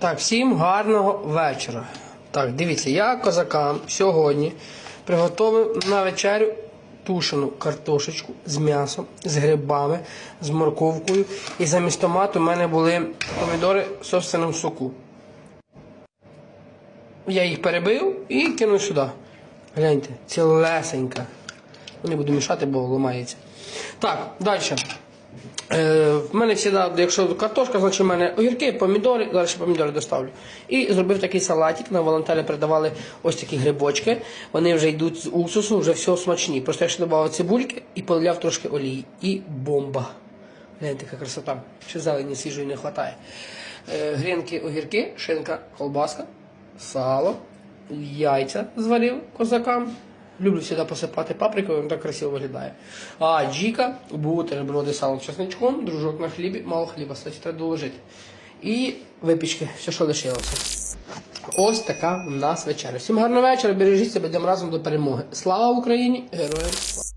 Так, всім гарного вечора. Так, дивіться, я козакам сьогодні приготував на вечерю тушену картошечку з м'ясом, з грибами, з морковкою. І замість томату в мене були помідори в собственному соку. Я їх перебив і кинув сюди. Гляньте, цілесенька. Не буду мішати, бо ламається. Так, далі. Е, в мене завжди, якщо картошка, значить в мене огірки, помідори, зараз помідори доставлю. І зробив такий салатик. На волонтері передавали ось такі грибочки. Вони вже йдуть з уксусу, вже все смачні. Просто я ще додав цибульки і поливав трошки олії. І бомба. Гляньте, яка красота. Ще зелені свіжої не вистачає. Е, грінки, огірки, шинка, колбаска, сало, яйця зварив козакам. Люблю сюди посипати паприкою, воно так красиво виглядає. А джіка, бутерброди салом чесничком, дружок на хлібі, мало хліба, значить треба доложити. І випічки, все, що лишилося. Ось така в нас вечеря. Всім гарного вечора, бережіть себе, йдемо разом до перемоги. Слава Україні! Героям!